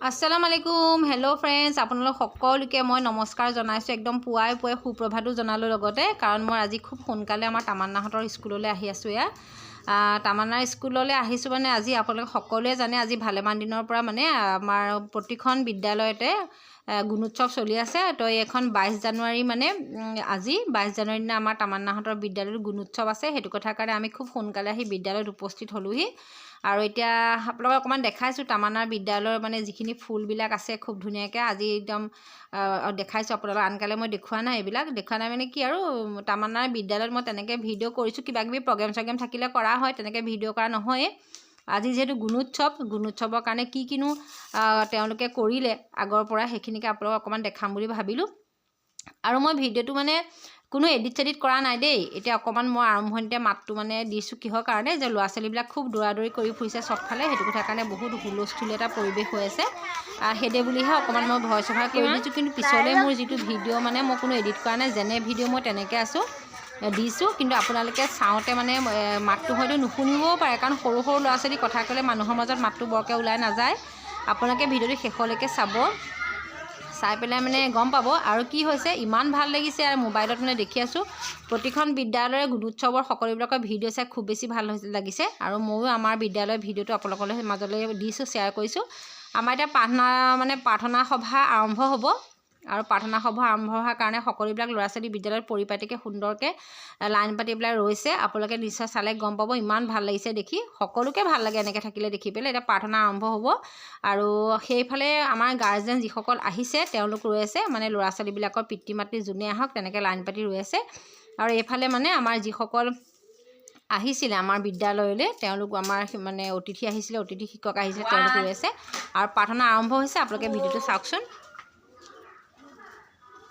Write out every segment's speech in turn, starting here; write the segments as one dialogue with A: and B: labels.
A: আসসালামু আলাইকুম hello friends আপোনালোক সকলোকে মই নমস্কাৰ জনাইছোঁ। একদম পুৱাই পুৱাই সুপ্ৰভাতো জনালোঁ লগতে কাৰণ মই আজি খুব সোনকালে আমাৰ তামান্নাহঁতৰ স্কুললৈ আহি আছোঁ এয়া। তামান্নাৰ স্কুললৈ আহিছোঁ মানে আজি আপোনালোকে সকলোৱে জানে আজি ভালেমান দিনৰ পৰা মানে আমাৰ প্ৰতিখন বিদ্যালয়তে গুণোৎসৱ চলি আছে। তো এইখন বাইছ জানুৱাৰী মানে আজি বাইছ জানুৱাৰী দিনা আমাৰ তামান্নাহঁতৰ বিদ্যালয়ত গুণোৎসৱ আছে। সেইটো কথাৰ কাৰণে আমি খুব সোনকালে আহি বিদ্যালয়ত উপস্থিত হ'লোহি। আৰু এতিয়া আপোনালোকক অকণমান দেখাইছোঁ তামান্নাৰ বিদ্যালয়ৰ মানে যিখিনি ফুলবিলাক আছে খুব ধুনীয়াকৈ। আজি একদম দেখাইছোঁ আপোনালোকক আনকালে মই দেখুওৱা নাই এইবিলাক। দেখুওৱা নাই মানে কি আৰু তামান্নাৰ বিদ্যালয়ত মই তেনেকৈ ভিডিঅ' কৰিছোঁ কিবা কিবি প্ৰগ্ৰেম চগ্ৰেম থাকিলে কৰা হয় তেনেকৈ ভিডিঅ' কৰা নহয়েই। আজি যিহেতু গুণোৎসৱ গুণোৎসৱৰ কাৰণে কি কিনো তেওঁলোকে কৰিলে আগৰ পৰা সেইখিনিকে আপোনালোকক অকণমান দেখাম বুলি ভাবিলোঁ। আৰু মই ভিডিঅ'টো মানে কোনো এডিট চেডিট কৰা নাই দেই। এতিয়া অকণমান মই আৰম্ভণিতে মাতটো মানে দিছোঁ কিহৰ কাৰণে যে ল'ৰা ছোৱালীবিলাক খুব দৌৰা দৌৰি কৰি ফুৰিছে চবফালে সেইটো কথাৰ কাৰণে বহুত হুলস্থুল এটা পৰিৱেশ হৈ আছে। সেইদে বুলিহে অকণমান মই ভইচ অভাৰ কৰি দিছোঁ কিন্তু পিছলৈ মোৰ যিটো ভিডিঅ' মানে মই কোনো এডিট কৰা নাই যেনে ভিডিঅ' মই তেনেকৈ আছোঁ। দিছোঁ কিন্তু আপোনালোকে চাওঁতে মানে মাতটো হয়তো নুশুনিবও পাৰে কাৰণ সৰু সৰু ল'ৰা ছোৱালী কথা ক'লে মানুহৰ মাজত মাতটো বৰকৈ ওলাই নাযায়। আপোনালোকে ভিডিঅ'টো শেষলৈকে চাব চাই পেলাই মানে গম পাব। আৰু কি হৈছে ইমান ভাল লাগিছে আৰু মোবাইলত মানে দেখি আছোঁ প্ৰতিখন বিদ্যালয়ৰ গুণোৎসৱৰ সকলোবিলাকৰ ভিডিঅ' চাই খুব বেছি ভাল লাগিছে। আৰু ময়ো আমাৰ বিদ্যালয়ৰ ভিডিঅ'টো আপোনালোকলৈ মাজলৈ দিছোঁ শ্বেয়াৰ কৰিছোঁ। আমাৰ এতিয়া প্ৰাৰ্থনা মানে প্ৰাৰ্থনা সভা আৰম্ভ হ'ব। আৰু প্ৰাৰ্থনা সভা আৰম্ভ হোৱাৰ কাৰণে সকলোবিলাক ল'ৰা ছোৱালী বিদ্যালয়ত পৰিপাটিকৈ সুন্দৰকৈ লাইন পাতি পেলাই ৰৈছে। আপোনালোকে নিশ্চয় চালে গম পাব ইমান ভাল লাগিছে দেখি। সকলোকে ভাল লাগে এনেকৈ থাকিলে দেখি পেলাই। এতিয়া প্ৰাৰ্থনা আৰম্ভ হ'ব। আৰু সেইফালে আমাৰ গাৰ্জেন যিসকল আহিছে তেওঁলোক ৰৈ আছে। মানে ল'ৰা ছোৱালীবিলাকৰ পিতৃ মাতৃ যোনে আহক তেনেকৈ লাইন পাতি ৰৈ আছে। আৰু এইফালে মানে আমাৰ যিসকল আহিছিলে আমাৰ বিদ্যালয়লৈ তেওঁলোক আমাৰ মানে অতিথি আহিছিলে অতিথি শিক্ষক আহিছিলে তেওঁলোক ৰৈ আছে। আৰু প্ৰাৰ্থনা আৰম্ভ হৈছে। আপোনালোকে ভিডিঅ'টো চাওকচোন।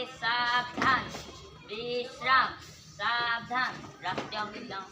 B: প্লিজ সাবধান বিশ্রাম সাবধান রাষ্ট্রীয় বিদ্যাম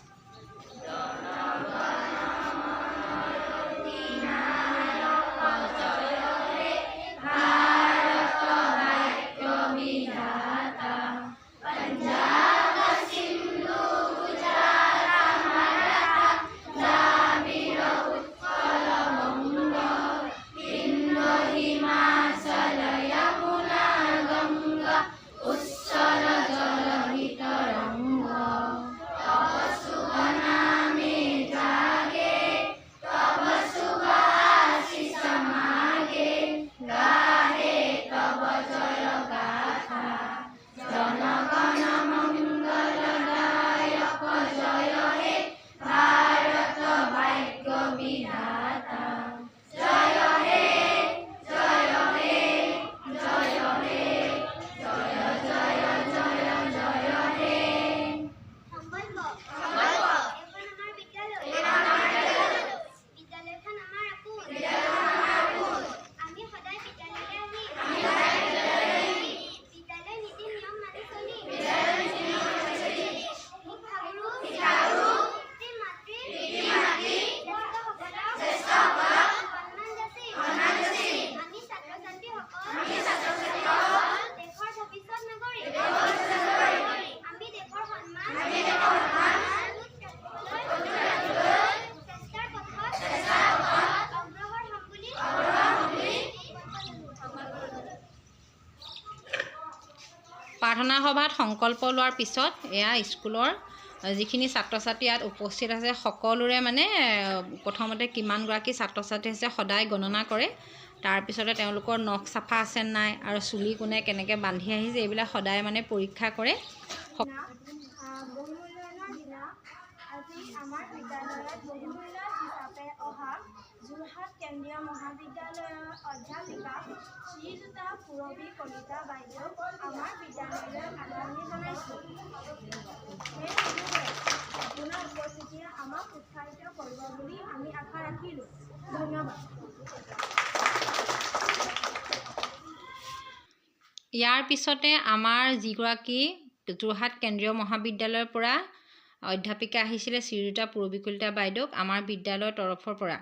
A: প্ৰাৰ্থনা সভাত সংকল্প লোৱাৰ পিছত এয়া স্কুলৰ যিখিনি ছাত্ৰ ছাত্ৰী ইয়াত উপস্থিত আছে সকলোৰে মানে প্ৰথমতে কিমানগৰাকী ছাত্ৰ ছাত্ৰী আছে সদায় গণনা কৰে। তাৰপিছতে তেওঁলোকৰ নখ চাফা আছে নাই আৰু চুলি কোনে কেনেকৈ বান্ধি আহিছে এইবিলাক সদায় মানে পৰীক্ষা কৰে।
C: আমাৰ বিদ্যালয়ত বহুমূল্য কেন্দ্ৰীয় মহাবিদ্যালয়ৰ অধ্যাপিকা শ্ৰীযুতা পূৰবী কলিতা বাইদেউক আমাৰ বিদ্যালয়লৈ আদৰণি জনাইছোঁ। সেই সুযোগে আপোনাৰ উপস্থিতিয়ে আমাক উৎসাহিত কৰিব বুলি আমি আশা ৰাখিলোঁ। ধন্যবাদ।
A: ইয়াৰ পিছতে আমাৰ যিগৰাকী যোৰহাট কেন্দ্ৰীয় মহাবিদ্যালয়ৰ পৰা অধ্যাপিকা আহিছিলে শ্ৰীযুতা পূৰবী কলিতা বাইদেউক আমাৰ বিদ্যালয়ৰ তৰফৰ পৰা।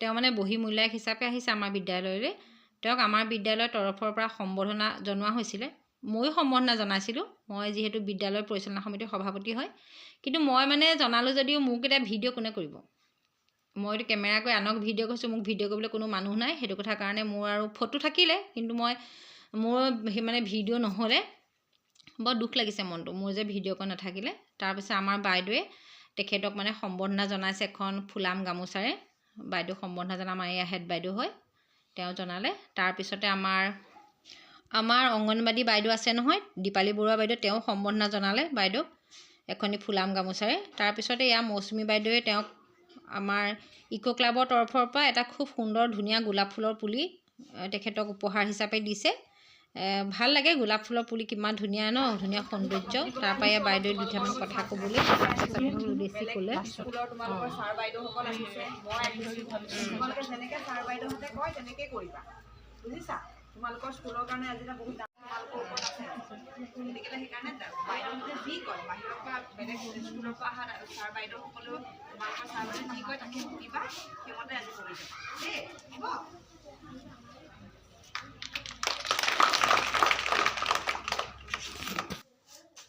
A: তেওঁ মানে বহি মূল্যায়ক হিচাপে আহিছে আমাৰ বিদ্যালয়লৈ। তেওঁক আমাৰ বিদ্যালয়ৰ তৰফৰ পৰা সম্বৰ্ধনা জনোৱা হৈছিলে। ময়ো সম্বৰ্ধনা জনাইছিলোঁ। মই যিহেতু বিদ্যালয় পৰিচালনা সমিতিৰ সভাপতি হয়। কিন্তু মই মানে জনালোঁ যদিও মোক এতিয়া ভিডিঅ' কোনে কৰিব? মইতো কেমেৰা কৰি আনক ভিডিঅ' কৰিছোঁ মোক ভিডিঅ' কৰিবলৈ কোনো মানুহ নাই। সেইটো কথা কাৰণে মোৰ আৰু ফটো থাকিলে কিন্তু মই মোৰ মানে ভিডিঅ' নহ'লে। বৰ দুখ লাগিছে মনটো মোৰ যে ভিডিঅ'কণ নাথাকিলে। তাৰপিছত আমাৰ বাইদেৱে তেখেতক মানে সম্বৰ্ধনা জনাইছে এখন ফুলাম গামোচাৰে। বাইদেউ সম্বৰ্ধনা আমাৰ এয়া হেড বাইদেউ হয়। তেওঁ জনালে। তাৰপিছতে আমাৰ আমাৰ অংগনবাদী বাইদেউ আছে নহয় দীপালী বৰুৱা বাইদেউ তেওঁ সম্বৰ্ধনা জনালে বাইদেউক। এখনি ফুলাম গামোচাৰে। তাৰপিছতে এয়া মৌচুমী বাইদেৱে তেওঁক আমাৰ ইক' ক্লাবৰ তৰফৰ পৰা এটা খুব সুন্দৰ ধুনীয়া গোলাপ ফুলৰ পুলি তেখেতক উপহাৰ হিচাপে দিছে। ভাল লাগে গোলাপ ফুলৰ পুলি কিমান ধুনীয়া ন ধুনীয়া সৌন্দৰ্য। তাৰপৰা এয়া বাইদেৱে দুটামান কথা ক'বলৈ বেছি ক'লে।
D: তোমালোকৰ স্কুলৰ কাৰণে আজি এটা বহুত সেইকাৰণে যি কয় বাহিৰৰ পৰা বেলেগ স্কুলৰ পৰা অহা ছাৰ বাইদেউসকলেও তোমালোকৰ ছাৰ বাইদেউ যি কয় তাকে সেইমতে আজি দেই হ'ব?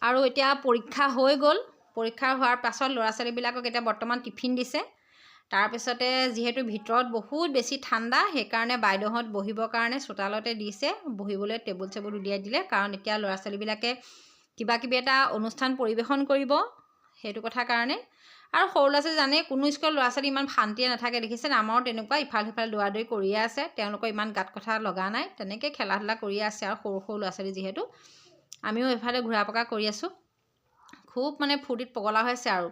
A: আৰু এতিয়া পৰীক্ষা হৈ গ'ল। পৰীক্ষা হোৱাৰ পাছত ল'ৰা ছোৱালীবিলাকক এতিয়া বৰ্তমান টিফিন দিছে। তাৰপিছতে যিহেতু ভিতৰত বহুত বেছি ঠাণ্ডা সেইকাৰণে বাইদেউহঁত বহিবৰ কাৰণে চোতালতে দিছে। বহিবলৈ টেবুল চেবুল উলিয়াই দিলে। কাৰণ এতিয়া ল'ৰা ছোৱালীবিলাকে কিবা কিবি এটা অনুষ্ঠান পৰিৱেশন কৰিব সেইটো কথা কাৰণে। আৰু সৰু ল'ৰা ছোৱালী জানেই কোনো স্কুলৰ ল'ৰা ছোৱালী ইমান শান্তিয়ে নাথাকে। দেখিছে আমাৰো তেনেকুৱা ইফাল সিফাল দৌৰা দৌৰি কৰিয়ে আছে। তেওঁলোকৰ ইমান গাত কথা লগা নাই। তেনেকৈ খেলা ধূলা কৰিয়ে আছে আৰু সৰু সৰু ল'ৰা ছোৱালী যিহেতু। আমিও এফালে ঘূৰা পকা কৰি আছোঁ। খুব মানে ফূৰ্তিত পগলা হৈছে আৰু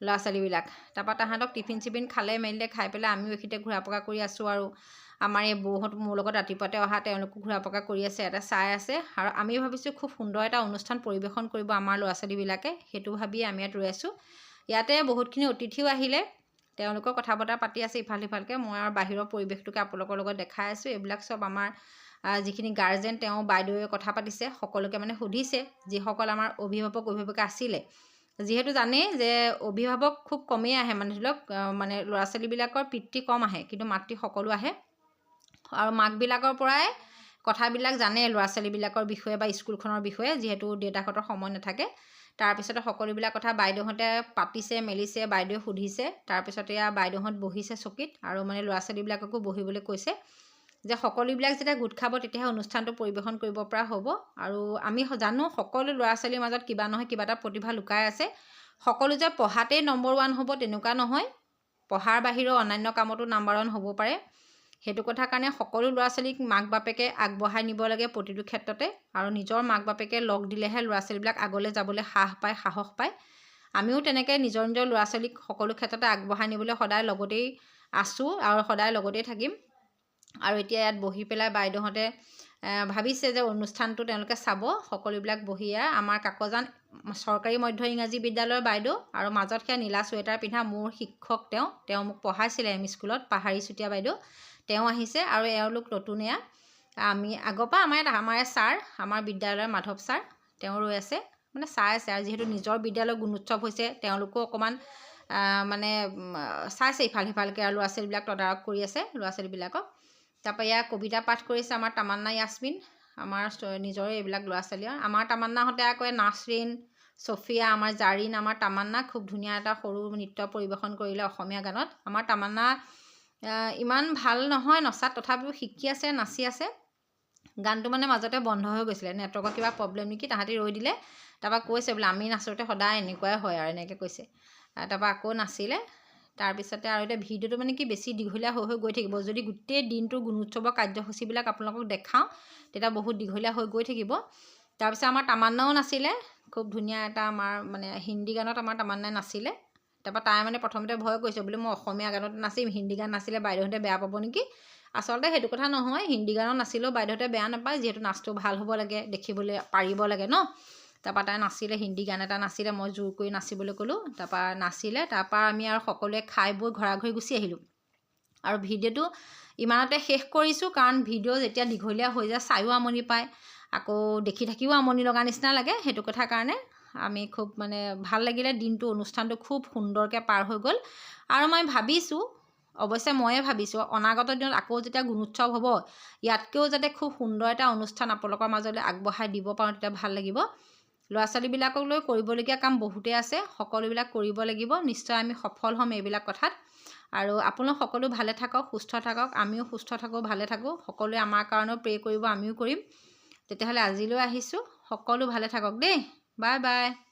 A: ল'ৰা ছোৱালীবিলাক তাৰপৰা তাহাঁতক টিফিন চিফিন খালে মেলিলে খাই পেলাই আমিও এইখিনিতে ঘূৰা পকা কৰি আছোঁ আৰু আমাৰ এই বৌহঁত মোৰ লগত ৰাতিপুৱাতে অহা তেওঁলোকো ঘূৰা পকা কৰি আছে ইয়াতে চাই আছে আৰু আমি ভাবিছোঁ খুব সুন্দৰ এটা অনুষ্ঠান পৰিৱেশন কৰিব আমাৰ ল'ৰা ছোৱালীবিলাকে সেইটো ভাবিয়ে আমি ইয়াত ৰৈ আছোঁ। ইয়াতে বহুতখিনি অতিথিও আহিলে। তেওঁলোকৰ কথা বতৰা পাতি আছে ইফাল সিফালকৈ। মই আৰু বাহিৰৰ পৰিৱেশটোকে আপোনালোকৰ লগত দেখাই আছোঁ। এইবিলাক চব আমাৰ যিখিনি গাৰ্জেন তেওঁ বাইদেৱে কথা পাতিছে সকলোকে মানে সুধিছে যিসকল আমাৰ অভিভাৱক অভিভাৱিকা আছিলে। যিহেতু জানেই যে অভিভাৱক খুব কমেই আহে মানে ধৰি লওক মানে ল'ৰা ছোৱালীবিলাকৰ পিতৃ কম আহে কিন্তু মাতৃ সকলো আহে। আৰু মাকবিলাকৰ পৰাই কথাবিলাক জানে ল'ৰা ছোৱালীবিলাকৰ বিষয়ে বা স্কুলখনৰ বিষয়ে যিহেতু দেউতাকহঁতৰ সময় নাথাকে। তাৰপিছতে সকলোবিলাক কথা বাইদেউহঁতে পাতিছে মেলিছে বাইদেৱে সুধিছে। তাৰপিছতে এয়া বাইদেউহঁত বহিছে চকীত আৰু মানে ল'ৰা ছোৱালীবিলাককো বহিবলৈ কৈছে যে সকলোবিলাক যেতিয়া গোট খাব তেতিয়াহে অনুষ্ঠানটো পৰিৱেশন কৰিব পৰা হ'ব। আৰু আমি জানো সকলো ল'ৰা ছোৱালীৰ মাজত কিবা নহয় কিবা এটা প্ৰতিভা লুকাই আছে। সকলো যে পঢ়াতেই নম্বৰ ওৱান হ'ব তেনেকুৱা নহয়। পঢ়াৰ বাহিৰেও অন্যান্য কামতো নাম্বাৰ ওৱান হ'ব পাৰে। সেইটো কথাৰ কাৰণে সকলো ল'ৰা ছোৱালীক মাক বাপেকে আগবঢ়াই নিব লাগে প্ৰতিটো ক্ষেত্ৰতে আৰু নিজৰ মাক বাপেকে লগ দিলেহে ল'ৰা ছোৱালীবিলাক আগলৈ যাবলৈ সাহ পায় সাহস পায়। আমিও তেনেকৈ নিজৰ নিজৰ ল'ৰা ছোৱালীক সকলো ক্ষেত্ৰতে আগবঢ়াই নিবলৈ সদায় লগতেই আছোঁ আৰু সদায় লগতেই থাকিম। আৰু এতিয়া ইয়াত বহি পেলাই বাইদেউহঁতে ভাবিছে যে অনুষ্ঠানটো তেওঁলোকে চাব। সকলোবিলাক বহিয়া আমাৰ কাকজান চৰকাৰী মধ্য ইংৰাজী বিদ্যালয়ৰ বাইদেউ আৰু মাজত সেয়া নীলা চুৱেটাৰ পিন্ধা মোৰ শিক্ষক তেওঁ তেওঁ মোক পঢ়াইছিলে এম স্কুলত পাহাৰী চুতীয়া বাইদেউ। তেওঁ আহিছে আৰু এওঁলোক নতুন এয়া। আমি আগৰ পৰা আমাৰ ইয়াত আমাৰ ছাৰ আমাৰ বিদ্যালয়ৰ মাধৱ ছাৰ তেওঁ ৰৈ আছে। মানে চাই আছে আৰু যিহেতু নিজৰ বিদ্যালয়ৰ গুণোৎসৱ হৈছে তেওঁলোকো অকণমান মানে চাইছে ইফাল সিফালকৈ আৰু ল'ৰা ছোৱালীবিলাক তদাৰক কৰি আছে ল'ৰা ছোৱালীবিলাকক তাৰপৰা ইয়াৰ কবিতা পাঠ কৰিছে আমাৰ তামান্না ইয়াছমিন আমাৰ নিজৰে এইবিলাক ল'ৰা ছোৱালী আৰু আমাৰ তামান্নাহঁতে আকৌ নাচৰিন ছফিয়া আমাৰ জাৰিন আমাৰ তামান্না খুব ধুনীয়া এটা সৰু নৃত্য পৰিৱেশন কৰিলে অসমীয়া গানত। আমাৰ তামান্না ইমান ভাল নহয় নচাত তথাপিও শিকি আছে নাচি আছে। গানটো মানে মাজতে বন্ধ হৈ গৈছিলে নেটৱৰ্কৰ কিবা প্ৰব্লেম নেকি তাহাঁতি ৰৈ দিলে। তাৰপৰা কৈছে বোলে আমি নাচোঁতে সদায় এনেকুৱাই হয় আৰু এনেকৈ কৈছে। তাৰপৰা আকৌ নাচিলে। তাৰপিছতে আৰু এতিয়া ভিডিঅ'টো মানে কি বেছি দীঘলীয়া হৈ হৈ গৈ থাকিব। যদি গোটেই দিনটোৰ গুণোৎসৱৰ কাৰ্যসূচীবিলাক আপোনালোকক দেখাওঁ তেতিয়া বহুত দীঘলীয়া হৈ গৈ থাকিব। তাৰপিছত আমাৰ তামান্নাও নাছিলে খুব ধুনীয়া এটা আমাৰ মানে হিন্দী গানত আমাৰ তামান্নাই নাছিলে তাৰপৰা তাই মানে প্ৰথমতে ভয় কৰিছে বোলে মই অসমীয়া গানত নাচিম হিন্দী গান নাচিলে বাইদেউহঁতে বেয়া পাব নেকি? আচলতে সেইটো কথা নহয় হিন্দী গানত নাচিলেও বাইদেউহঁতে বেয়া নাপায় যিহেতু নাচটো ভাল হ'ব লাগে দেখিবলৈ পাৰিব লাগে ন? তাৰপৰা তাই নাচিলে হিন্দী গান এটা নাচিলে মই জোৰ কৰি নাচিবলৈ ক'লোঁ তাৰপৰা নাচিলে তাৰপৰা আমি আৰু সকলোৱে খাই বৈ ঘৰা ঘৰি গুচি আহিলোঁ। আৰু ভিডিঅ'টো ইমানতে শেষ কৰিছোঁ কাৰণ ভিডিঅ' যেতিয়া দীঘলীয়া হৈ যায় চায়ো আমনি পায় আকৌ দেখি থাকিও আমনি লগা নিচিনা লাগে সেইটো কথাৰ কাৰণে আমি খুব মানে ভাল লাগিলে দিনটো অনুষ্ঠানটো খুব সুন্দৰকৈ পাৰ হৈ গ'ল। আৰু মই ভাবিছোঁ অৱশ্যে ময়ে ভাবিছোঁ অনাগত দিনত আকৌ যেতিয়া গুণোৎসৱ হ'ব ইয়াতকৈও যাতে খুব সুন্দৰ এটা অনুষ্ঠান আপোনালোকৰ মাজলৈ আগবঢ়াই দিব পাৰোঁ তেতিয়া ভাল লাগিব। ল'ৰা ছোৱালীবিলাকক লৈ কৰিবলগীয়া কাম বহুতেই আছে সকলোবিলাক কৰিব লাগিব নিশ্চয় আমি সফল হ'ম এইবিলাক কথাত। আৰু আপোনালোক সকলো ভালে থাকক সুস্থ থাকক আমিও সুস্থ থাকোঁ ভালে থাকোঁ সকলোৱে আমাৰ কাৰণেও প্ৰে কৰিব আমিও কৰিম। তেতিয়াহ'লে আজিলৈ আহিছোঁ সকলো ভালে থাকক দেই। 拜拜。